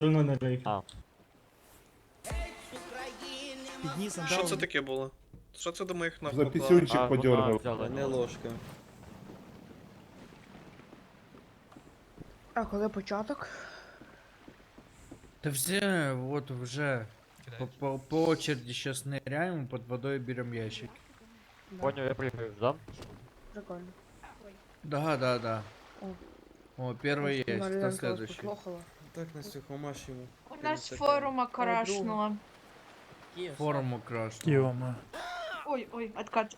Стороной на рейк. А. Підніс, Що це таке було? Що це до моїх За поклали? пісюнчик подергав. Не ложка. А коли початок? Да все, вот уже по, по, по очереди сейчас ныряем, под водой берем ящик. Да, Поняв, я пригаю, да? Прикольно. Да, да, да. О. О, первый есть, кто следующий? послухала? Так, Настя, помаш йому. У нас форума крашнула. Форму украшено. Йома. Ой, ой, откат.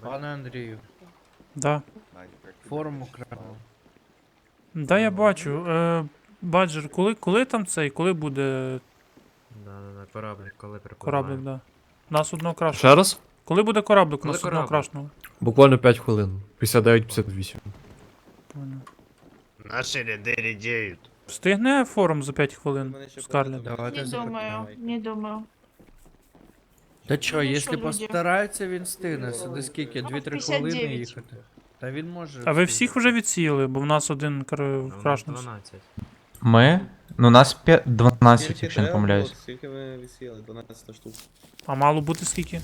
Пане Андрію, Да. форму украшено. Да, я бачу. Е, Баджер, коли, коли там цей, коли буде Да, да, да, кораблик, коли припливає. кораблик, да. Нас одного крашного. Ще раз? Коли буде кораблик, Коли нас одного кораблик? крашного. Буквально 5 хвилин. 59-58. Понял. Наші ряди рідіють. Встигне форум за 5 хвилин, Скарлет? Давайте Не думаю, не думаю. Та Ну, чо, якщо що, люди? постарається, він стигне. Сюди скільки? Ну, 2-3 59. хвилини їхати. Та він може. А ви всіх вже відсіяли, бо в нас один кр- крашнувся. 12. Ми? Ну нас п'я- 12, Скільки якщо не помиляюсь. було? Скільки ви висіли? 12 штук. А мало бути скільки?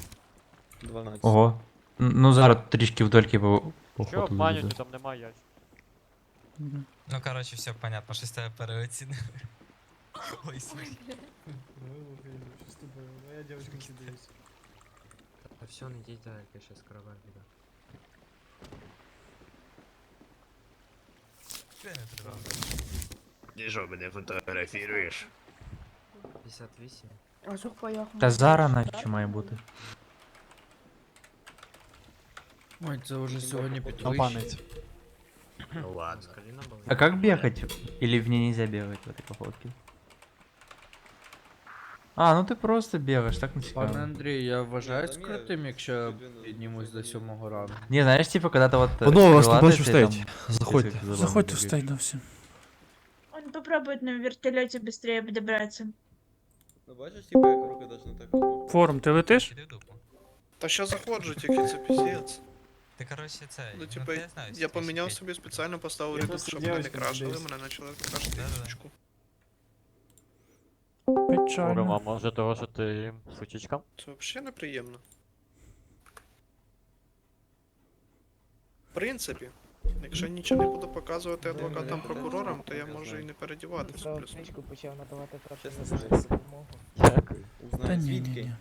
12. Ого. Н- Ну зараз трішки вдольки по Що походу обманюєте, буде. там немає. Мгм. Ну, короче, все понятно, що з тебе переоцінили. Ой, сорі. Та все, не йдіть далі, я щас корабель буде. Ти не треба. Ти що, мене фотографіруєш? 58. А звук поїхав. Та зараз наче має бути. Ой, це вже сьогодні На підвищення. Ну ладно. Скаліна була. А как бегать? Или в ней нельзя бегать в этой походке? А, ну ти просто бігаєш, так не Пане цікаво. Андрій, я вважаю там є скритим, якщо людина, піднімусь до яка сьомого ранку. Не, знаєш, типа, когда то вот... э, Панове, вас тут крилатий, бачу ти стоять. там Заходьте. десять за Заходьте вами в стейк, да, всі. Он попробует на вертолете быстрее подобраться. Ну бачиш, типа, як руки даже не так розмовляють. Форум, ти летиш? Іди в дупу. Та що заходжу, тільки це піздець. Ти, короче, це. Ну, типа, ти знаю, я поміняв сидить. собі спеціально поставив Я редук, просто щоб мене не крашили, десь. мене почали крашити Да-да-да. ячку. Форум, а може того, що ти сучичка? Це взагалі неприємно. В принципі, якщо нічого не буду показувати адвокатам прокурорам, то я можу і не передіватися. плюс. почав надавати Чесно Як? Та Узнай, ні, ні, звідки? ні.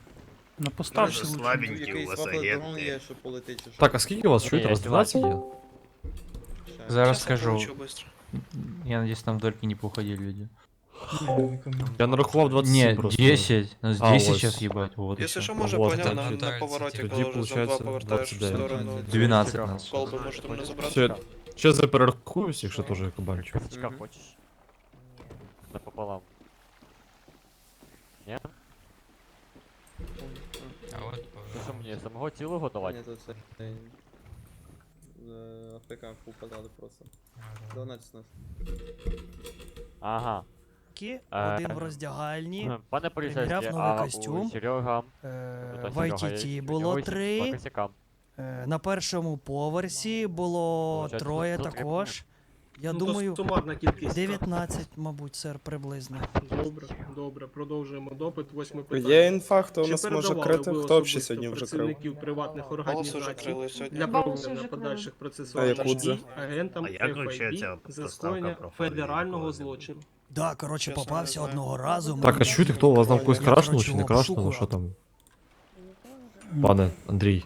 На поставці Дуже лучше. слабі. Тут Маленький якийсь у вас вафельдрон агент, є, що полетить, чи що? Так, а скільки у вас Ні, чуєте? У вас я 12 є? Ща. Зараз Щас я скажу. получу быстро. Я надеюсь, там вдольки не поуходили люди. Я нарахував 27 Не, просто. 10. Нас А, 10 ось. сейчас ебать. Вот и Якщо всё. що, може, Вот, поняв так, на, так. на повороті, Тоді, коли вже за два получається, повертаєш в 29. сторону. 12 Цікаво. нас. Колби можете мене забрати. Все, Ще я перерахуюсь, якщо теж кабальчик. Сучка Мгм. хочеш? Напополам. Ні? Що мені самого цілого давати? Ні, то це... АФК упадали просто. 12 нас. Ага. Кі, Е, один в роздягальні. Пане поліцейський, приміряв новий а костюм. Серега... Е, В ITT було три. е, На першому поверсі було Получається, троє тут також. Я Ну, думаю, то сумарна кількість. 19, мабуть, сер, приблизно. Добре, добре, продовжуємо допит. Восьме Є інфа, хто у нас може крити, хто взагалі особисто сьогодні вже крив? працівників приватних організацій для проведення подальших процесуальних дій агентам як за скоєння федерального злочину. Да, коротше, Чесно, попався одного разу. Так, а чуєте, хто у вас там когось Я, крашнув чи не крашнув? Що там? Пане Андрій.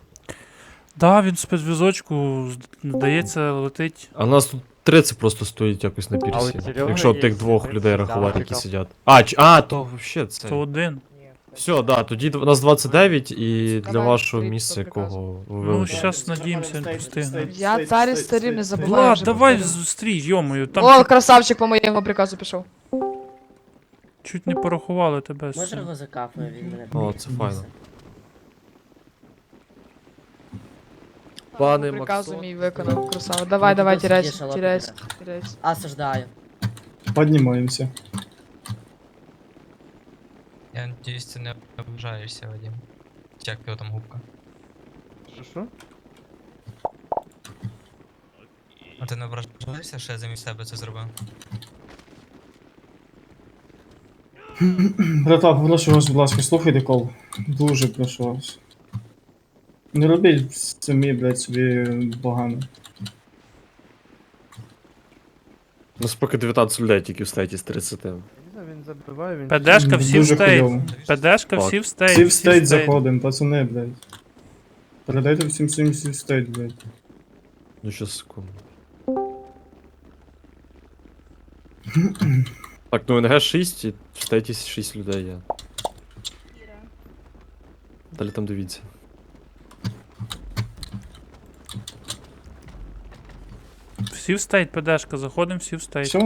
Да, він спецвізочку, здається, летить. А нас тут 30 просто стоїть якось на пірсі. Якщо є тих двох людей рахувати, які сидять. А, ч- а, то вообще це. То один. Все, да, тоді у нас 29 і для вашого місця якого ви Ну, вибрали. щас надіємося, не встигне. Я царі старі не забуваю. Влад, вже. давай зустрій, йомою, там О, красавчик по моєму приказу пішов. чуть не порахували тебе. Може його закафує, він мене О, це файно. Пане Приказу Максон. мій виконав, красава. Давай, Ну, давай, досить тіряйся, тіряйся, буде. тіряйся. Осуждаю. Піднімаємося. Я надіюсь, ти не ображаєшся, Вадим. Як його там губка? Що? А ти не ображаєшся, що я замість себе це зробив? Братва, попрошу вас, будь ласка, слухайте кол. Дуже прошу вас. Не робіть самі, блядь, собі погано. Нас поки 19 людей тільки в статі з 30. Він забиває, він... ПДшка всі в Дуже стейт. хуйово. ПДшка всі в стейт. Всі в стейт заходимо, пацани, блядь. Передайте всім всім всі в стейт, блядь. Ну щас секунду. Так, ну НГ 6 і в статі 6 людей є. Далі там дивіться. Всі в стейт, ПДшка, заходимо всі в стейт. Все?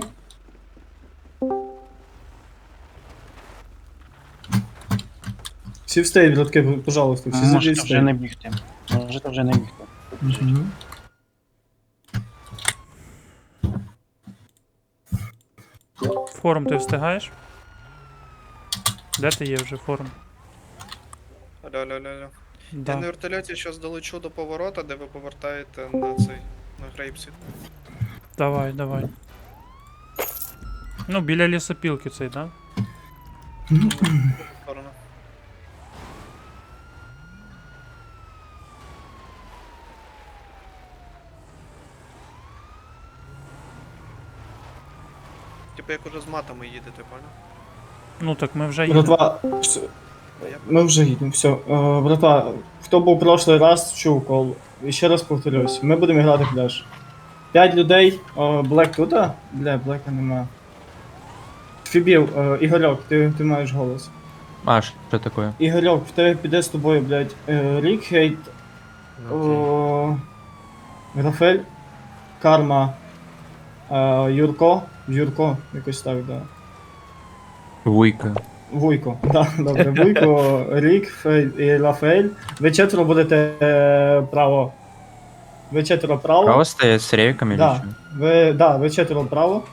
Всі в стейт, братки, пожалуйста, всі зайдіть в стейт. бігти. Можете вже не бігти. Мгм. Форум ти встигаєш? Де ти є вже форум? Алло, алло, алло, алло. Я Да. на вертольоті зараз долечу до поворота, де ви повертаєте на цей, на грейпсі. Давай, давай. Ну, біля лісопілки цей, да? В сторону. Типа як уже з матами їдете, понял? Ну так ми вже їдемо. Братва, все, ми вже їдемо, все. Е, братва, хто був прошлий раз, чув кол. І ще раз повторюсь, ми будемо грати пляж. П'ять людей, О, Блек тут. Бля, Блека нема. Фібів, е, Ігорьок, ти, ти маєш голос. А, що таке? Ігорьок, в тебе піде з тобою, блядь, е, Рік, Хейт, о, Рафель, Карма, е, Юрко, Юрко, якось так, да. Вуйка. Вуйко, да, добре, Вуйко, Рік, Фей і Рафаель. Ви четверо будете право. Ви четверо право. Право стоять з рейками Да. Ви, да, ви четверо право.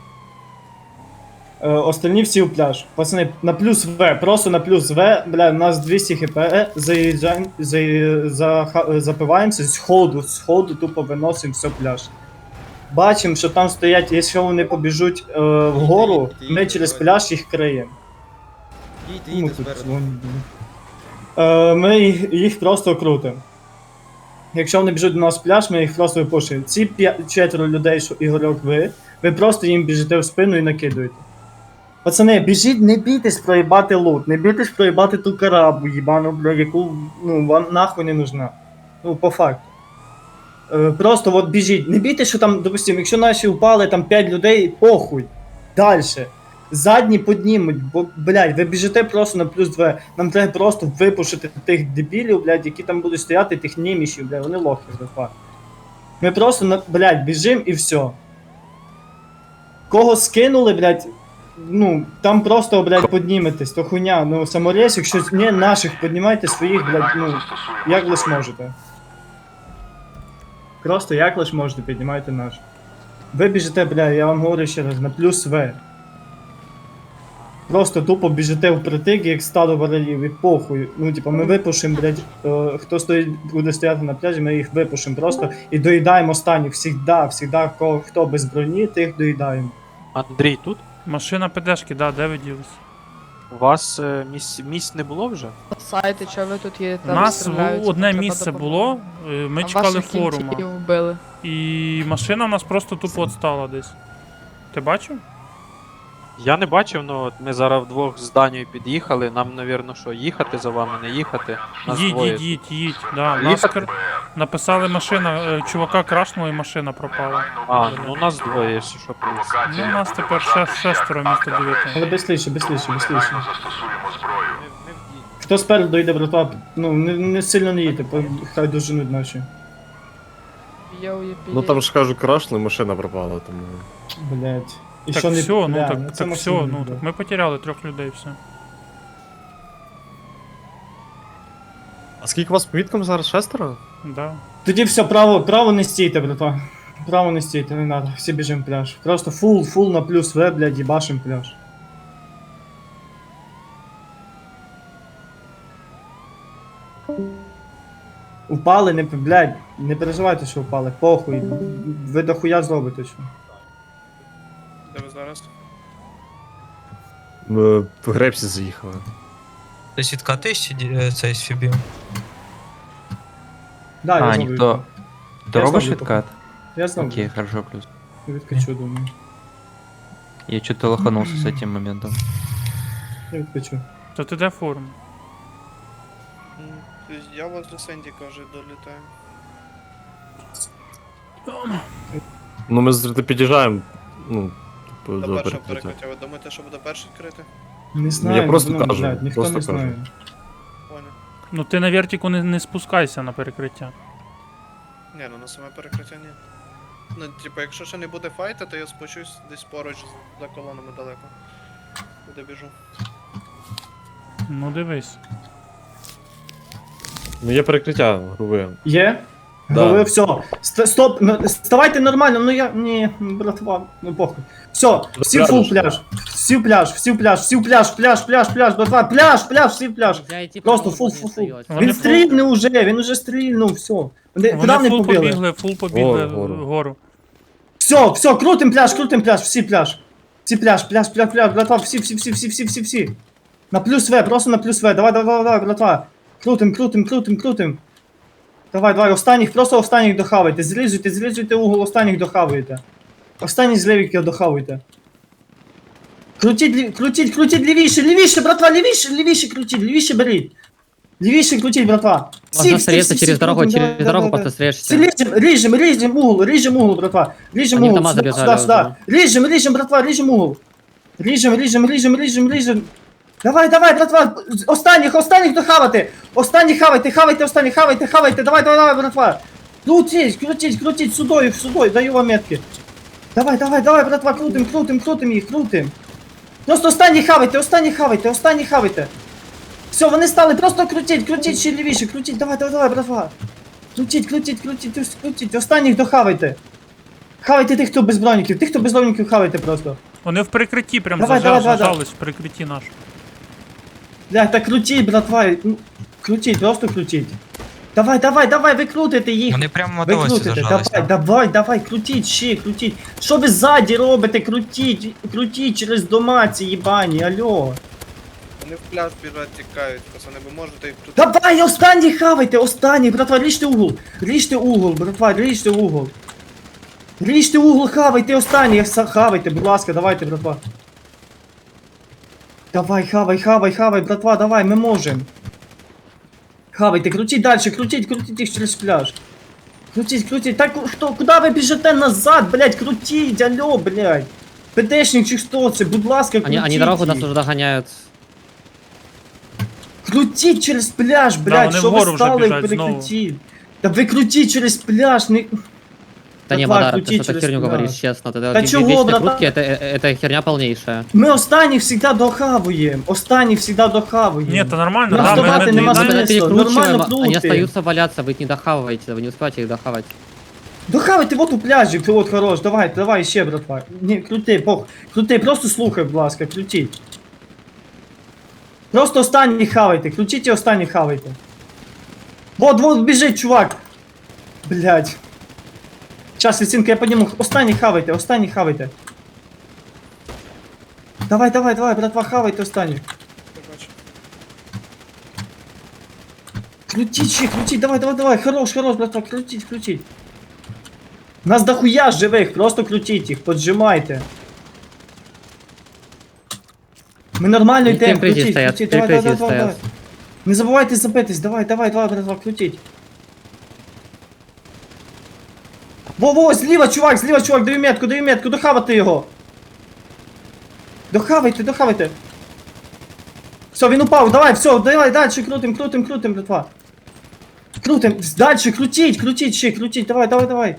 Е, остальні всі у пляж. Пацани, на плюс В, просто на плюс В, бля, у нас 200 хп, заїжджаємо, за, за, запиваємося, з ходу, з ходу тупо виносимо все пляж. Бачимо, що там стоять, якщо вони побіжуть е, вгору, Їдьте, ми через пляж їх криємо. Ну, тут спереду. дзвонять, блін. Е, Ми їх, їх просто крутимо. Якщо вони біжуть до нас в пляж, ми їх просто випушуємо. Ці четверо людей, що Ігорьок ви, ви просто їм біжите в спину і накидуєте. Пацани, біжіть, не бійтесь проїбати лут, не бійтесь проїбати ту карабу, їбану, бля, яку ну, вам нахуй не нужна. Ну, по факту. Е, просто от біжіть. Не бійтесь, що там, допустимо, якщо наші упали там 5 людей, похуй. Дальше. Задні піднімуть, бо, блядь, ви біжите просто на плюс 2. Нам треба просто випушити тих дебілів, блядь, які там будуть стояти, тих німішів, блядь, вони лохи, братва. Ми просто, на, блядь, біжим і все. Кого скинули, блядь, ну, там просто, блядь, підніметесь, то хуйня, ну, саморез, якщо не наших піднімайте своїх, блядь, ну, як лиш можете. Просто як лиш можете, піднімайте наших. Ви біжите, бля, я вам говорю ще раз, на плюс В. Просто тупо біжите впритик, як стадо ворогів, і похуй. Ну, типа, ми випушимо, блядь, е, хто стоїть, буде стояти на пляжі, ми їх випушимо просто і доїдаємо останніх. Всігда, всігда, кого, хто без броні, тих доїдаємо. Андрій, тут Машина ПДшки, да, де ви ділись? у вас е, місць, місць не було вже? Сайти, що ви тут їдете? У нас розстріляються, одне треба місце допомогти. було, е, ми А чекали ваших форума. кінців вбили. І машина в нас просто тупо отстала десь. Ти бачив? Я не бачив, ну от ми зараз вдвох з Данією під'їхали. Нам, навірно, що їхати за вами, не їхати. Нас Їдь, двоє. їдь, їдь, їдь. Да, Їхати? кр- написали машина, е, чувака крашнуло і машина пропала. А, ну нас двоє, якщо що плюс. Ну, у нас тепер ще шестеро місто дев'яти. Але ми в дій. Хто спереду йде, братва, ну, не, не сильно не їдьте, бо хай. Йоу, є Ну там ж кажу, крашли, машина пропала, тому. Блять. І Так що не все, ну так, це так все, ну так ми потеряли трьох людей, все. А скільки у вас по міткам зараз шестеро? Да. Тоді все, право, право не стійте, братва. Право не стійте, не надо, всі біжимо пляж. Просто фул, фул на плюс В, блядь, їбашим пляж. Упали, не, блядь, не переживайте, що упали, похуй. Ви дохуя зробите що. Де ви зараз? Ми в Гребсі заїхали. Десь відкатись чи ді- е, цей фібів? Да, я А, знову ніхто. Ти Я робиш знову відкат? Я знову Окей, хорошо, плюс. відкачу, думаю. Я чуть-то лоханулся с этим моментом. Я відкачу. То ти де форм? М, Я возле Сендіка вже долітаю. Ну ми з під'їжджаємо. Ну, типу, До до першого перекриття. перекриття. Ви думаєте, що буде перше відкрите? Не знаю, просто ну, кажу, блядь, ніхто просто не знає. кажу. Понял. Ну ти на вертіку не, не спускайся на перекриття. Ні, ну на саме перекриття ні. Ну, типу, якщо ще не буде файта, то я спущусь десь поруч за колонами далеко. Куди біжу. Ну дивись. Ну є перекриття, грубе. Є? Да. Говорю, все. Ст- Стоп, ну, ставайте нормально, ну я. Ні, братва, ну похуй. Все, всі в фул пляж. Всі в пляж, всі в пляж, всі в пляж, пляж, пляж, пляж, братва, пляж, пляж, всі в пляж. Просто фул, фул, фул. Вони Він фул- уже, він уже стрільнув, все. Вони, куди Вони фул побігли? побігли, фул побігли Гору, гору. вгору. Все, все, крутим пляж, крутим пляж, всі пляж. Всі пляж, пляж, пляж, пляж, братва, всі, всі, всі, всі, всі, всі, всі. На плюс В, просто на плюс В, давай, давай, давай, давай, братва. Крутим, крутим, крутим, крутим. Давай, давай, останніх, просто останніх дохавайте. Зрізуйте, зрізуйте угол, останніх дохавайте. Останні зливики дохавайте. Крутіть, лі- крутіть, крутіть лівіше, лівіше, братва, лівіше, лівіше крутіть, лівіше беріть. Лівіше крутіть, братва. Всі, всі, всі, всі крутим, давай, давай, давай. Все, режем, режем, режем угол, режем угол, братва. Режем Они угол, дома сюда, забежали сюда, сюда. Режем, режем, братва, режем угол. Режем, режем, режем, режем, режем. Давай, давай, братва, останніх, останніх дохавати. Останніх хавайте, хавайте, останніх, хавайте, хавайте, давай, давай, давай, братва. Крутіть, крутіть, крутіть, сюдою, сюдою, даю вам метки. Давай, давай, давай, братва, крутим, крутим, крутим їх, крутим. Просто останні хавайте, останні хавайте, останні хавайте. Все, вони стали, просто крутіть, крутіть ще лівіше, крутіть, давай, давай, давай, братва. Крутіть, крутіть, крутіть, крутіть, останніх дохавайте. Хавайте тих, хто без броніків, тих, хто без броніків, хавайте просто. Вони в перекритті прям Давай, зажа- давай, давай, зажались в перекритті наш. Бля, так крутіть, братва, ну, крутіть, просто крутіть. Давай, давай, давай, ви крутите їх. Вони прямо в Ви мотовозі крутите, зажалися. давай, давай, давай, крутіть, ще, крутіть. Що ви ззаді робите? Крутіть, крутіть через дома ці їбані, алло. Вони в пляж біжать, тікають, пацани, ви можете їх тут. Давай, останній хавайте, останній, братва, ріжте угол. Ріжте угол, братва, ріжте угол. Ріжте угол, хавайте останній, са- хавайте, будь ласка, давайте, братва. Давай, хавай, хавай, хавай, братва, давай, ми можемо. Хавайте, крутіть далі, крутіть, крутіть їх через пляж. Крутіть, крутіть, так хто, куди ви біжите назад, блядь, крутіть, алло, блядь. ПДшник чи хто це, будь ласка, крутіть їх. уже догоняют. Крутіть через пляж, блядь, вони що вгору ви вже стали біжать перекрутіть. Та ви крутіть через пляж, не... Да не, Давай, Бадар, ты крути что-то через херню пляж. говоришь, честно. Ты, Да ви- чего, вечные братан? крутки, это, э, это херня полнейшая. Ми останніх завжди дохавуємо. Останніх завжди дохавуємо. Ні, то нормально, Ну, да, ми, вставати ми, нема ми, Мы когда смысла, перекручиваем, нормально они крути. остаются валяться, вы их не дохаваете, вы не успеваете их дохавать. Дохавайте вот у пляжі, ти от хорош, давай, давай ще, братва. Ні, крути, пох, крути, просто слухай, будь ласка, крутіть. Просто останні хавайте, крутіть і останні хавайте. Вот, вот біжить, чувак. Блять. Час, ліцинка, я підніму. Останні хавайте, останні хавайте. Давай, давай, давай, братва, хавайте останні. Я бачу. Крутіть ще, крутіть, давай, давай, давай, хорош, хорош, братва, крутіть, крутіть. Нас дохуя живих, просто крутіть їх, поджимайте. Ми нормально Три йдемо, кризі крутіть, стоять, крутіть, три давай, давай, кризі давай, давай. стоять. Не забувайте забитись, давай, давай, давай, братва, крутіть. Во-во, зліва, чувак, зліва, чувак, даю метку, даю метку, дохавати його. Дохавайте, дохавайте. Все, він упав, давай, все, давай, дальше крутим, крутим, крутим, братва. Крутим, дальше, крутіть, крутіть ще, крутіть, давай, давай, давай.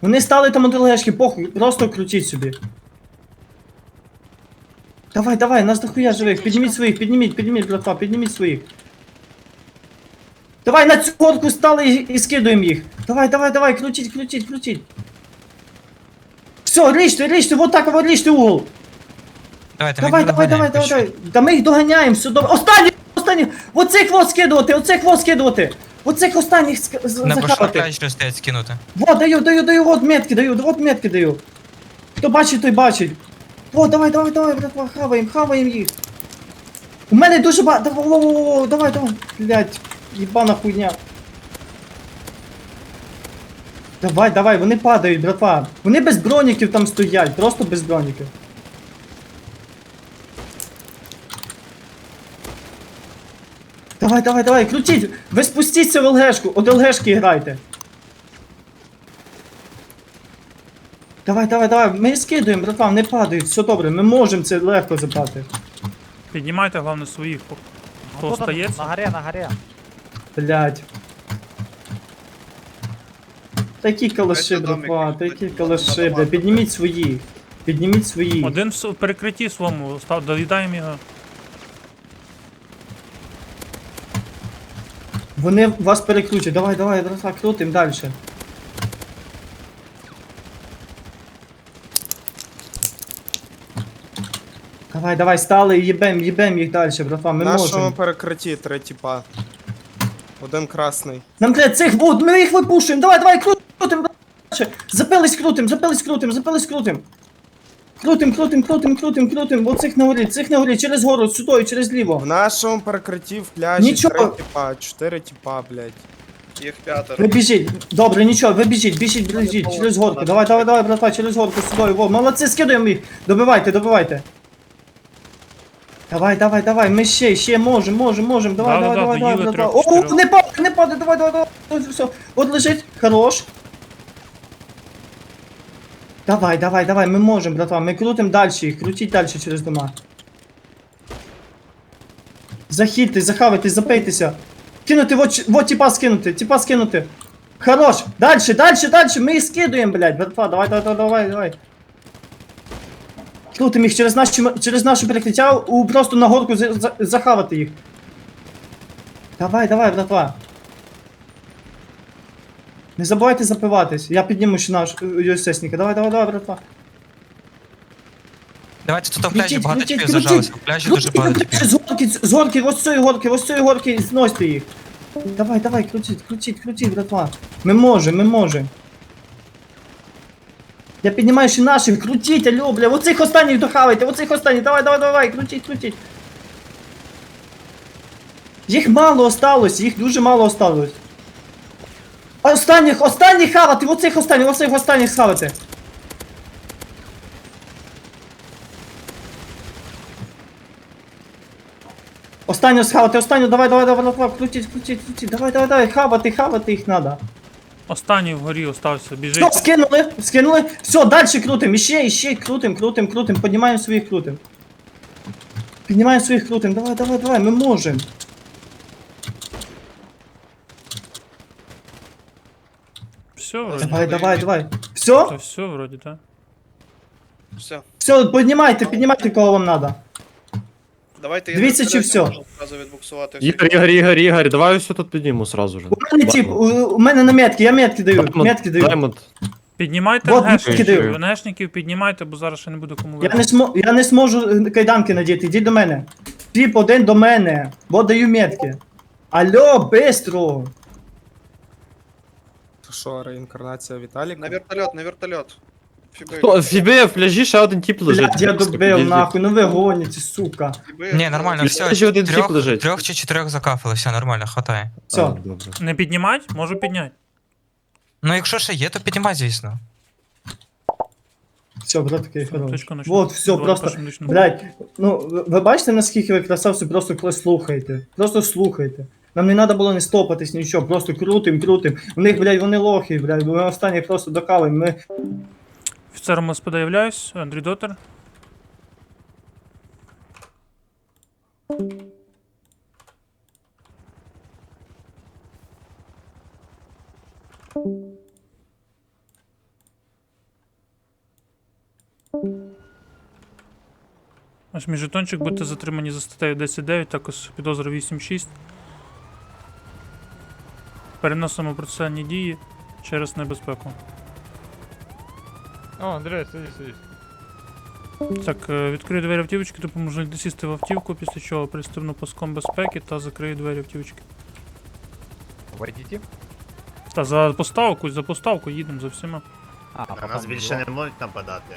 Вони стали там одолешки, похуй, просто крутіть собі. Давай, давай, нас дохуя живих, підніміть своїх, підніміть, підніміть, братва, підніміть своїх. Давай на цю горку стали і, і скидуємо їх. Давай, давай, давай, крутіть, крутіть, крутіть. Все, ріжте, ріжте, вот так вот ріжте угол. Давайте, ми Давай, їх давай, давай, доганяємо, давай, давай. Та ми їх доганяємо, все добре. Останні, останні. Оцих вот скидувати, оцих вот скидувати. Оцих останніх ск- з- На захапати. пляж стоять скинути. Вот, даю, даю, даю, вот метки даю, вот метки даю. Хто бачить, той бачить. О, давай, давай, давай, братва, хаваємо, хаваємо їх. У мене дуже багато. Давай, во, во, во, давай, давай. Блять, їбана хуйня. Давай, давай, вони падають, братва. Вони без броніків там стоять, просто без броніків. Давай, давай, давай, крутіть! Ви спустіться в ЛГшку, от ЛГшки грайте. Давай, давай, давай, ми скидуємо, братва, не падають, все добре, ми можемо це легко забрати. Піднімайте, головне, своїх. Хто остається? На горі, на горі. Блять. Такі калаши, братва, дайте такі калаши, бля, підніміть своїх. Підніміть своїх. Один в перекритті своєму, став, доїдаємо його. Вони вас перекручать, давай, давай, братва, крутим далі. Давай, давай, стали їбем, їбем їх далі, братва, ми можемо. перекритті три тіпа. Один красний. Нам треба цих вод, ми їх випушуємо. Давай, давай, крутим, дальше. Запились крутим, запились крутим, запились крутим. Крутим, крутим, крутим, крутим, крутим. Оцих на горі, цих на горі, через гору, сюди через ліво. нашому перекритті в пляжі Нічого. три тіпа, чотири тіпа, блядь. Їх п'ятеро. Ви біжіть. Добре, нічого, ви біжіть, біжіть, біжіть, через горку. Давай, давай, давай, братва, через горку сюди. Во, молодці, скидуємо їх. Добивайте, добивайте. Давай, давай, давай, ми ще, ще можемо, можемо, можемо. Давай, Да-да-да, давай, давай, давай, доїли братва. трьох, О, чотирьох. не падай, не падай, давай, давай, давай. Ось все. От лежить, хорош. Давай, давай, давай, ми можемо, братва, ми крутимо далі їх, крутіть далі через дома. Захильте, захавайте, запейтеся. Кинути, вот, ч- вот типа скинути, типа скинути. Хорош, дальше, дальше, дальше, ми їх скидуємо, блядь, братва, давай, давай, давай, давай, давай. Крутим їх через наші, через наше перекриття, у, просто на горку за, за, захавати їх. Давай, давай, братва. Не забувайте запиватись, я підніму ще наш ЮССника, давай, давай, давай, братва. Давайте тут в пляжі Крутіть, багато крутіть, типів крутіть. зажалося. В пляжі дуже Крутіть, багато крутіть, з горки, з горки, ось цієї горки, ось цієї горки, зносьте їх. Давай, давай, крутіть, крутіть, крутіть, братва. Ми можемо, ми можемо. Я піднімаю ще наших, крутіть, алло, бля, оцих останніх дохавайте, оцих останніх, давай, давай, давай, крутіть, крутіть. Їх мало осталось, їх дуже мало осталось. Останніх, останніх хавати, оцих останніх, оцих останніх схавати. Останню схавати, останню, давай, давай, давай, давай, крутіть, крутіть, крутіть, давай, давай, давай, хавати, хавати їх надо. Останній вгорі остався, Все, біжить. скинули, скинули, все, дальше крутим, іще, іще, крутим, крутим, крутим, піднімаємо своїх крутим. Піднімаємо своїх крутим, давай, давай, давай, ми можемо. Все, вроді. Давай, давай, давай. Все? все, вроді, так. Все. Все, піднімайте, піднімайте, кого вам надо. Давайте я Дивіться, чи всьо? можу Одразу відбуксувати всіх. Ігор, Ігор, Ігор, Ігор, давай все тут підніму сразу же. У мене тип, у, у мене на метки, я метки даю, Даймонд, метки даю. Даймонд. Піднімайте Вот, НГшників, кидаю. НГшників піднімайте, бо зараз ще не буде кому Я не, смо, я не зможу кайданки надіти, йди до мене. Тип один до мене, бо даю метки. Алло, бистро. Що, реінкарнація Віталіка? На вертольот, на вертольот. Хто? Фібе, в пляжі ще один тип лежить. Блядь, я добив, нахуй, ну ви гоніте, сука. Ні, нормально, все. ще один тип Трьох, лежить. трьох чи чотирьох закафали, все нормально, хватає. Все. Не піднімать? Можу підняти. Ну якщо ще є, то піднімай, звісно. Все, брат, такий хорош. Точка. Вот, все, Добре, просто, блядь, ну, ви- ви бачите, наскільки ви красавці, просто коли слухаєте. Просто слухайте. Нам не треба було не стопатись, нічого, просто крутим, крутим. У них, блядь, вони лохи, блядь, ми останні просто докалим. Ми Офіцером СПД являюсь, Андрій Дотер. Ось мій жетончик, будете затримані за статтею 10.9, також підозра 8.6. Переносимо процесуальні дії через небезпеку. О, Андрей, сиди, сиди. Так, е, відкрию двері автівочки, допоможу досісти в автівку, після чого пристебну паском безпеки та закрию двері автівочки. Войдіть. Та за поставку, за поставку їдемо за всіма. А, На нас більше не можуть нападати.